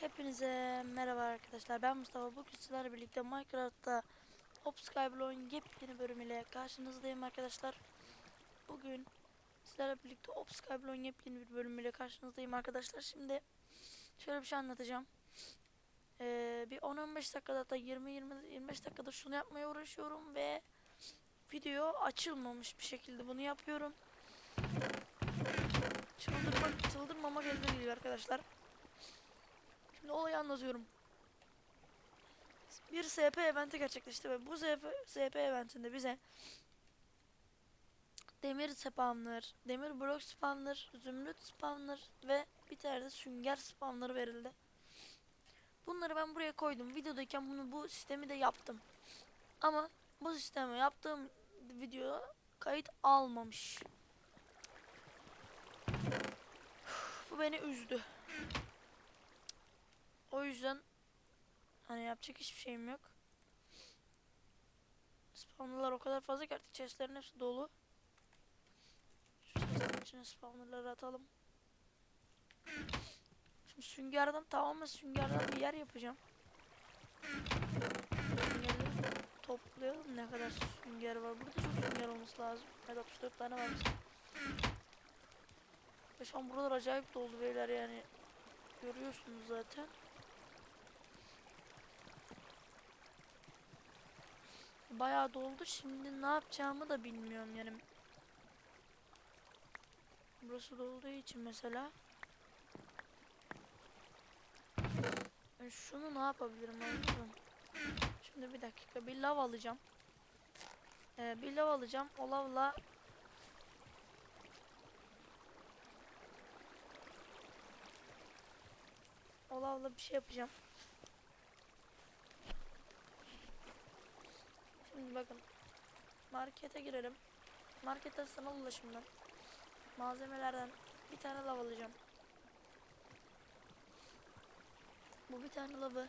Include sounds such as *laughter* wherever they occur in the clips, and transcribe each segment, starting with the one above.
Hepinize merhaba arkadaşlar. Ben Mustafa. Bugün sizlerle birlikte Minecraft'ta Obskyblow'un yepyeni bölümüyle karşınızdayım arkadaşlar. Bugün sizlerle birlikte Obskyblow'un yepyeni bir bölümüyle karşınızdayım arkadaşlar. Şimdi şöyle bir şey anlatacağım. Ee, bir 10-15 dakikada hatta 20-25 dakikada şunu yapmaya uğraşıyorum ve video açılmamış bir şekilde bunu yapıyorum. Çıldırmak, çıldırmamak elde değil arkadaşlar. Şimdi olayı anlatıyorum. Bir SP eventi gerçekleşti ve bu SP, SP eventinde bize demir spawner, demir blok spawner, zümrüt spawner ve bir tane de sünger spawner verildi. Bunları ben buraya koydum. Videodayken bunu bu sistemi de yaptım. Ama bu sistemi yaptığım video kayıt almamış. *sighs* Bu beni üzdü. O yüzden hani yapacak hiçbir şeyim yok. Spawnerlar o kadar fazla ki artık chestlerin hepsi dolu. Şu chestlerin içine spawnerları atalım. *laughs* Şimdi süngerden tamamen süngerden bir yer yapacağım. Süngerleri toplayalım ne kadar sünger var. Burada çok sünger olması lazım. Evet 64 tane var şu an buralar acayip doldu beyler yani. Görüyorsunuz zaten. Bayağı doldu. Şimdi ne yapacağımı da bilmiyorum yani. Burası dolduğu için mesela. Ben şunu ne yapabilirim anladın Şimdi bir dakika bir lav alacağım. Ee, bir lav alacağım. O lavla o lavla bir şey yapacağım. Şimdi bakın. Markete girelim. Markete sanal ulaşımdan. Malzemelerden bir tane lav alacağım. Bu bir tane lavı.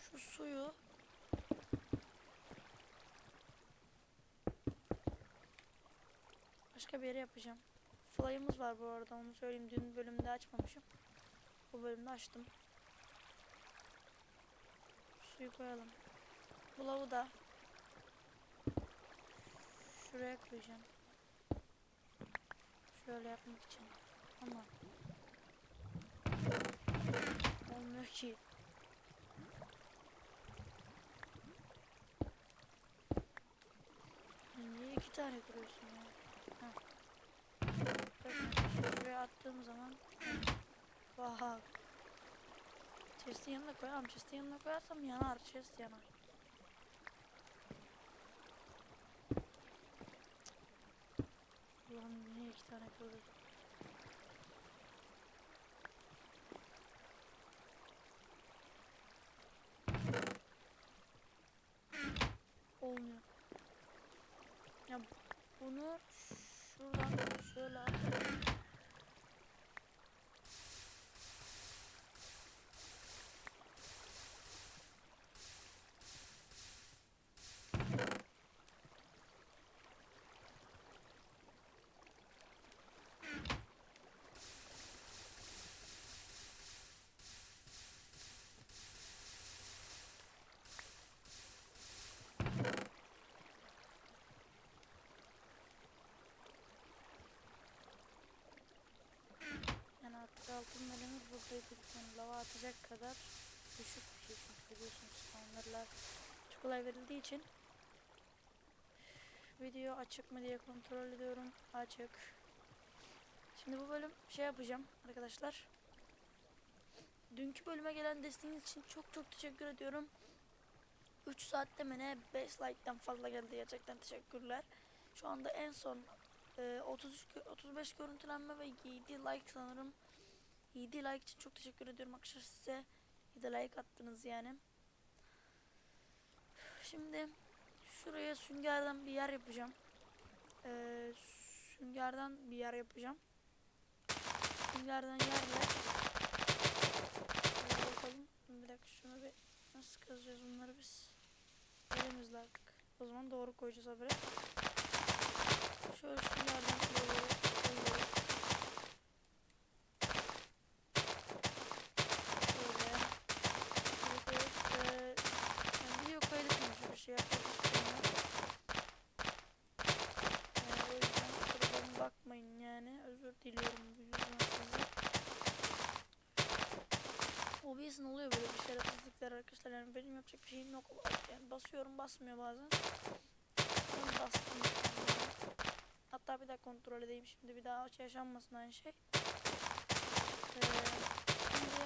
Şu suyu başka bir yere yapacağım. Fly'ımız var bu arada onu söyleyeyim. Dün bölümde açmamışım. Bu bölümde açtım. Suyu koyalım. Bu lavu da şuraya koyacağım. Şöyle yapmak için. Ama olmuyor ki. Niye iki tane kuruyorsun ya? Şuraya attığım zaman Vah. Chest'in yanına koyalım. Chest'in yanına koyarsam yanar. Chest yanar. Ulan niye iki tane koyduk? Olmuyor. Ya bunu şuradan şöyle atalım. Yani artık altın elimiz buradaydı. Yani lava atacak kadar düşük bir şey çünkü biliyorsunuz spawnlarlar çok kolay verildiği için video açık mı diye kontrol ediyorum. Açık. Şimdi bu bölüm şey yapacağım arkadaşlar. Dünkü bölüme gelen desteğiniz için çok çok teşekkür ediyorum. 3 saatte mi ne 5 like'den fazla geldi gerçekten teşekkürler. Şu anda en son e, 33 gö- 35 görüntülenme ve 7 like sanırım. 7 like için çok teşekkür ediyorum arkadaşlar size. 7 like attınız yani. Şimdi şuraya süngerden bir yer yapacağım. Ee, süngerden bir yer yapacağım. Süngerden yerle. Şöyle bakalım. Bir dakika şunu bir nasıl kazacağız bunları biz? Elimizle artık. O zaman doğru koyacağız habire. Şöyle süngerden böyle koyuyoruz. Şöyle. Böyle koyup, eee, yani video kaydetmemiş bir şey yapmak istemiyorum. Yani o yüzden kusuruma bakmayın yani. Özür diliyorum bu yüzden size. OBS'in oluyor böyle bir şerefsizlikler arkadaşlar. Yani benim yapacak bir şeyim yok. Yani basıyorum basmıyor bazen. Ben bastım. Hatta bir daha kontrol edeyim şimdi bir daha hiç yaşanmasın aynı şey. Ee, şimdi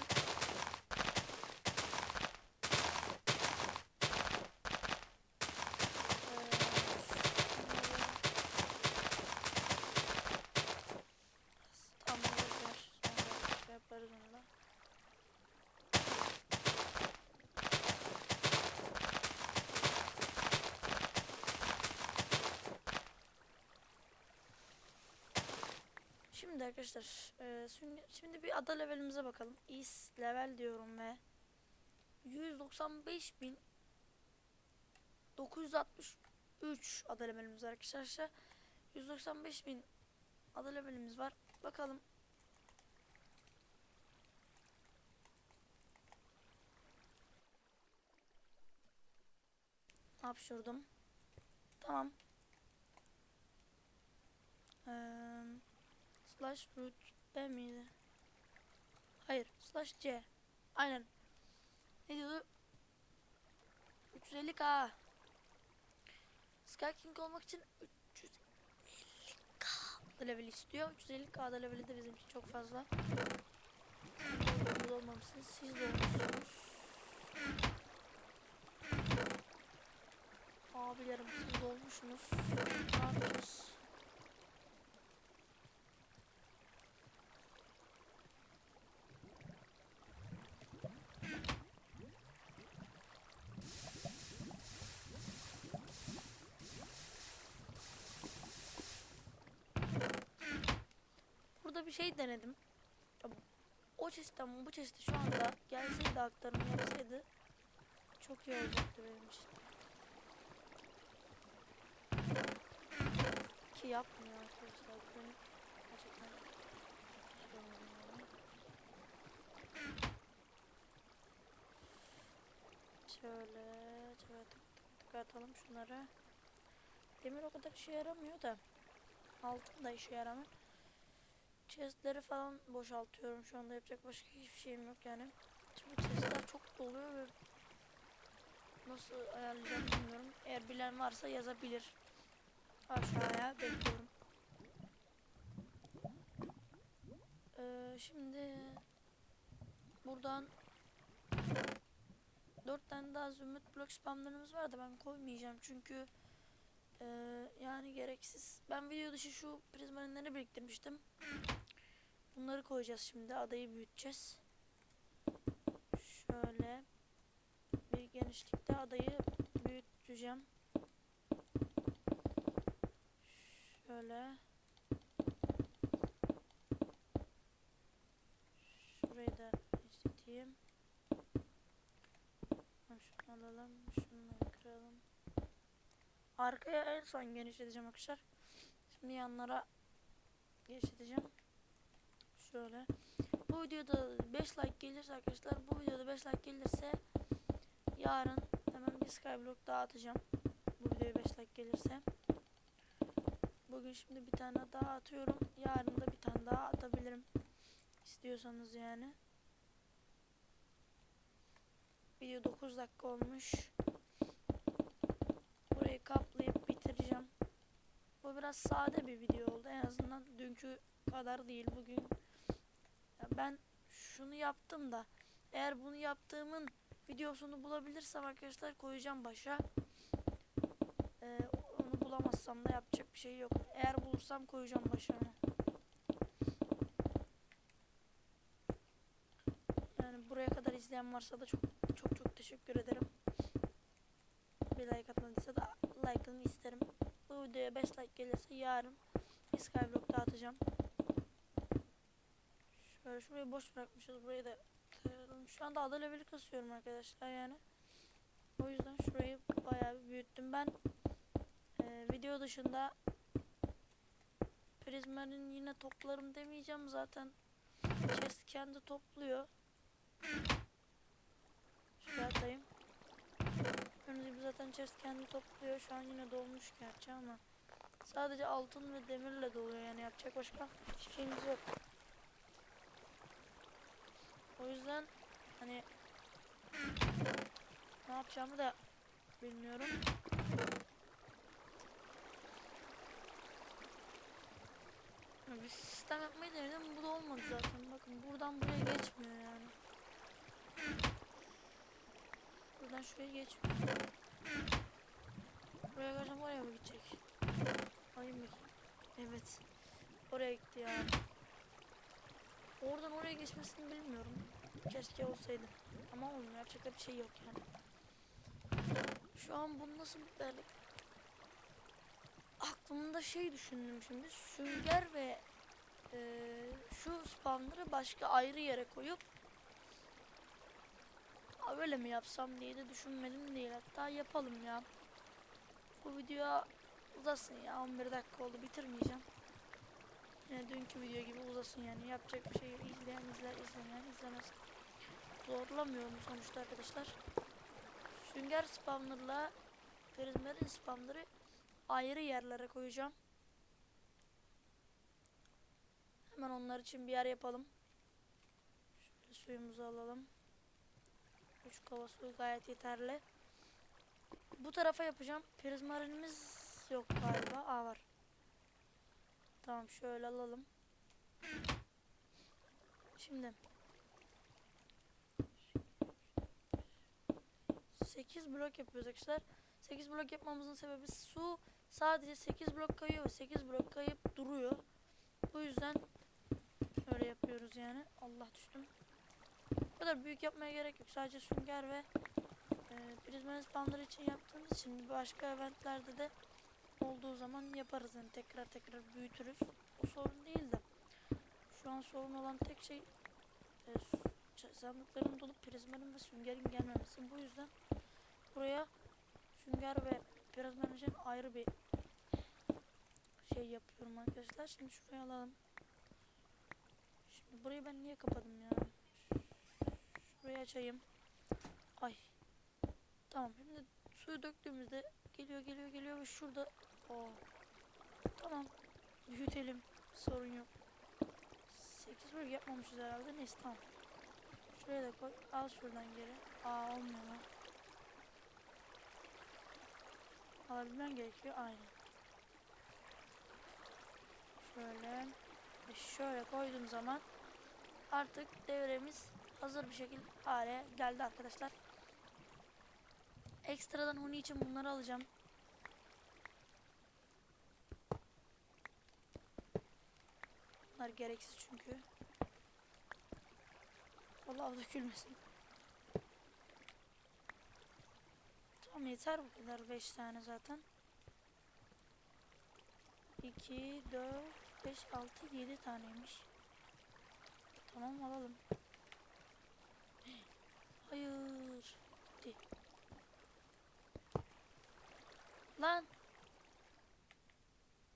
Tamam boşver. Sonra şey yaparız onu da. Şimdi arkadaşlar e, şimdi, bir ada levelimize bakalım. Is level diyorum ve 195 bin 963 ada levelimiz var arkadaşlar. 195 bin ada levelimiz var. Bakalım. Hapşurdum. Tamam. Slash root B miydi? Hayır. Slash C. Aynen. Ne diyordu? 350k. Sky King olmak için 350k da level istiyor. 350k da leveli de bizim için çok fazla. Siz olmamışsınız. Siz de olmuşsunuz. Abilerim siz olmuşsunuz. Ne yapacağız? Burada bir şey denedim. O çeşitten bu çeşit şu anda gelseydi aktarım yapsaydı çok iyi olacaktı benim için. Ki yapmıyor arkadaşlar. Beni gerçekten. Şöyle, şöyle tık tık tık atalım şunları. Demir o kadar işe yaramıyor da altın da işe yaramıyor. Chestleri falan boşaltıyorum şu anda yapacak başka hiçbir şeyim yok yani. Çünkü chestler çok doluyor ve nasıl ayarlayacağım bilmiyorum. Eğer bilen varsa yazabilir. Aşağıya bekliyorum. Ee, şimdi buradan dört tane daha zümrüt blok spamlarımız var da ben koymayacağım çünkü ee, yani gereksiz. Ben video dışı şu prizmarinleri biriktirmiştim. Bunları koyacağız şimdi. Adayı büyüteceğiz. Şöyle bir genişlikte adayı büyüteceğim. Şöyle. Şurayı da isteyeyim. Şunu alalım. Şunu kıralım. Arkaya en son genişleteceğim arkadaşlar. Şimdi yanlara genişleteceğim. Şöyle. Bu videoda 5 like gelirse arkadaşlar bu videoda 5 like gelirse yarın hemen bir skyblock daha atacağım. Bu videoya 5 like gelirse. Bugün şimdi bir tane daha atıyorum. Yarın da bir tane daha atabilirim. İstiyorsanız yani. Video 9 dakika olmuş. Burayı kaplayıp bitireceğim. Bu biraz sade bir video oldu. En azından dünkü kadar değil. Bugün ben şunu yaptım da eğer bunu yaptığımın videosunu bulabilirsem arkadaşlar koyacağım başa. Ee, onu bulamazsam da yapacak bir şey yok. Eğer bulursam koyacağım başa. Yani buraya kadar izleyen varsa da çok çok çok teşekkür ederim. Bir like atmadıysa da like'ını isterim. Bu videoya 5 like gelirse yarın Skyblock'ta atacağım. Şöyle şurayı boş bırakmışız. Burayı da kıralım. Şu anda ada leveli kasıyorum arkadaşlar yani. O yüzden şurayı bayağı bir büyüttüm. Ben e, video dışında Prizma'nın yine toplarım demeyeceğim zaten. Chest kendi topluyor. Şuraya atayım. Gibi zaten chest kendi topluyor. Şu an yine dolmuş gerçi ama sadece altın ve demirle doluyor yani yapacak başka şeyimiz yok. O yüzden hani ne yapacağımı da bilmiyorum. Bir sistem yapmayı denedim bu da olmadı zaten. Bakın buradan buraya geçmiyor yani. Buradan şuraya geçmiyor. Buraya geleceğim oraya mı gidecek? Alayım bakayım. Evet. Oraya gitti ya. Oradan oraya geçmesini bilmiyorum. Keşke olsaydı. Ama olmuyor. Yapacak bir şey yok yani. Şu an bunu nasıl derlik? Aklımda şey düşündüm şimdi. Sünger ve eee, şu spawner'ı başka ayrı yere koyup Aa, böyle mi yapsam diye de düşünmedim değil. Hatta yapalım ya. Bu video uzasın ya. 11 dakika oldu. Bitirmeyeceğim. Yine dünkü video gibi uzasın yani. Yapacak bir şey yok. İzleyen izler, izlemeyen izlemez. Zorlamıyorum sonuçta arkadaşlar. Sünger spawner'la Prizmer'in spawner'ı ayrı yerlere koyacağım. Hemen onlar için bir yer yapalım. Şöyle suyumuzu alalım. 3 kova su gayet yeterli. Bu tarafa yapacağım. Prizmarinimiz yok galiba. Aa var. Tamam şöyle alalım. Şimdi 8 blok yapıyoruz arkadaşlar. 8 blok yapmamızın sebebi su sadece 8 blok kayıyor ve 8 blok kayıp duruyor. Bu yüzden öyle yapıyoruz yani. Allah düştüm. Bu kadar büyük yapmaya gerek yok. Sadece sünger ve e, prizma spawner için yaptığımız için başka eventlerde de olduğu zaman yaparız. Yani tekrar tekrar büyütürüz. O sorun değil de. Şu an sorun olan tek şey e, sandıkların dolup prizmanın ve süngerin gelmemesi. Bu yüzden buraya sünger ve prizman için ayrı bir şey yapıyorum arkadaşlar. Şimdi şuraya alalım. Şimdi burayı ben niye kapadım ya? Şurayı açayım. Ay. Tamam. Şimdi suyu döktüğümüzde geliyor geliyor geliyor ve şurada Oo. Tamam. Büyütelim. Sorun yok. 8 bölge yapmamışız herhalde. Neyse tamam. Şuraya da koy. Al şuradan geri. Aa olmuyor lan. Alabilmen gerekiyor. Aynen. Şöyle. Ve şöyle koyduğum zaman artık devremiz hazır bir şekilde hale geldi arkadaşlar. Ekstradan huni için bunları alacağım. Bunlar gereksiz çünkü. Vallahi dökülmesin. Tamam yeter bu kadar 5 tane zaten. 2 4 5 6 7 taneymiş. Tamam alalım. Hayır. Gitti. Lan.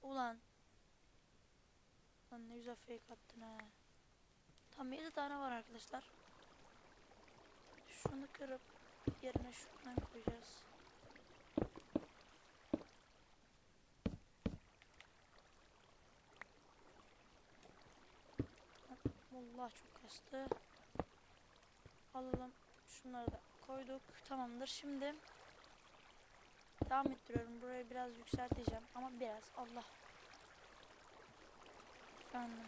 Ulan. Lan ne güzel fake attın ha. Tam 7 tane var arkadaşlar. Şunu kırıp yerine şundan koyacağız. Allah çok kastı. Alalım. Şunları da koyduk. Tamamdır. Şimdi devam ettiriyorum. Burayı biraz yükselteceğim. Ama biraz. Allah. Efendim.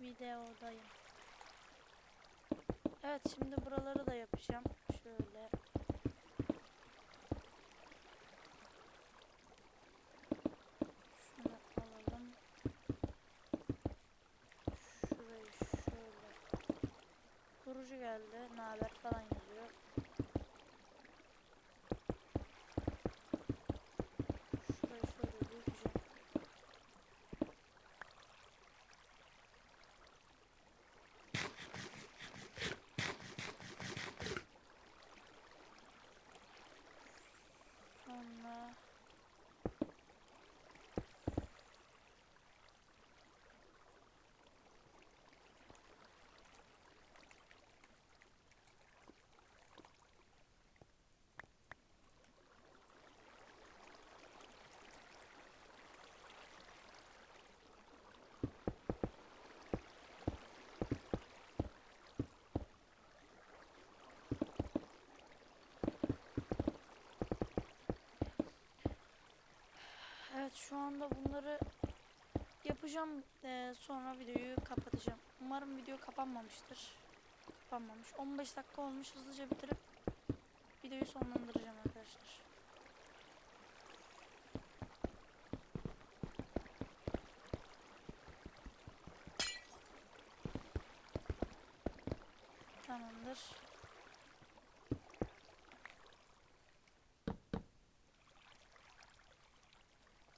Videodayım. Evet şimdi buraları da yapacağım. Şöyle. Şunu alalım. Şurayı şöyle. Kurucu geldi. Naber falan yazıyor. Şurayı şöyle büyüteceğim. Sonra Evet şu anda bunları yapacağım eee, sonra videoyu kapatacağım. Umarım video kapanmamıştır. Kapanmamış. 15 dakika olmuş hızlıca bitirip videoyu sonlandıracağım arkadaşlar. Tamamdır.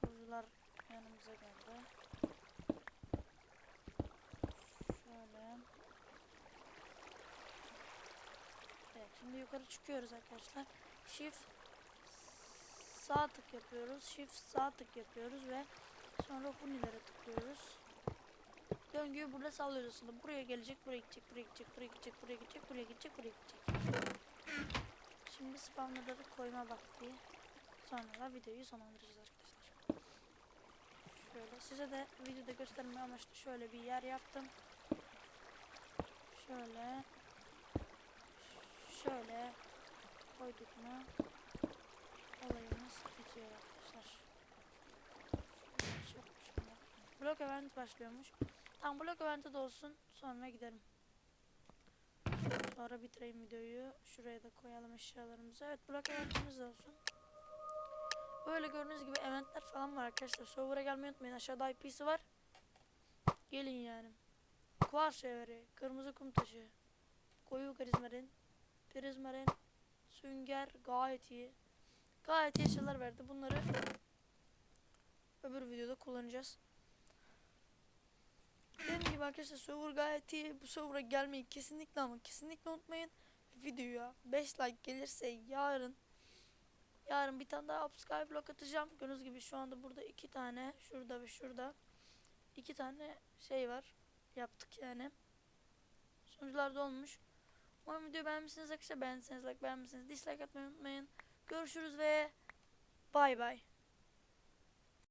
Kurucular yanımıza geldi. Şöyle. Evet şimdi yukarı çıkıyoruz arkadaşlar. Shift sağ tık yapıyoruz. Shift sağ tık yapıyoruz ve sonra hunilere tıklıyoruz. Döngüyü burada sallıyoruz aslında. Buraya gelecek, buraya gidecek, buraya gidecek, buraya gidecek, buraya gidecek, buraya gidecek, buraya gidecek. Şimdi spawnerları koyma vakti. Sonra da videoyu sonlandıracağız. Size de videoda gösterme amaçlı şöyle bir yer yaptım. Şöyle şöyle koyduk mu olayımız bitiyor arkadaşlar. Şey. Blok event başlıyormuş. Tam blok eventi de olsun sonra gidelim. Sonra bitireyim videoyu. Şuraya da koyalım eşyalarımızı. Evet blok eventimiz de olsun. Böyle gördüğünüz gibi eventler falan var arkadaşlar. Server'a gelmeyi unutmayın. Aşağıda IP'si var. Gelin yani. Kuar şeveri, kırmızı kum taşı, koyu karizmarin, prizmarin, sünger gayet iyi. Gayet iyi eşyalar verdi. Bunları öbür videoda kullanacağız. Dediğim gibi arkadaşlar server gayet iyi. Bu server'a gelmeyi kesinlikle ama kesinlikle unutmayın. Videoya 5 like gelirse yarın Yarın bir tane daha Upsky blok atacağım. Gördüğünüz gibi şu anda burada iki tane şurada ve şurada iki tane şey var. Yaptık yani. Sonuçlar da olmuş. Umarım videoyu beğenmişsiniz arkadaşlar. Beğendiyseniz like beğenmişsiniz. Dislike atmayı unutmayın. Görüşürüz ve bay bay.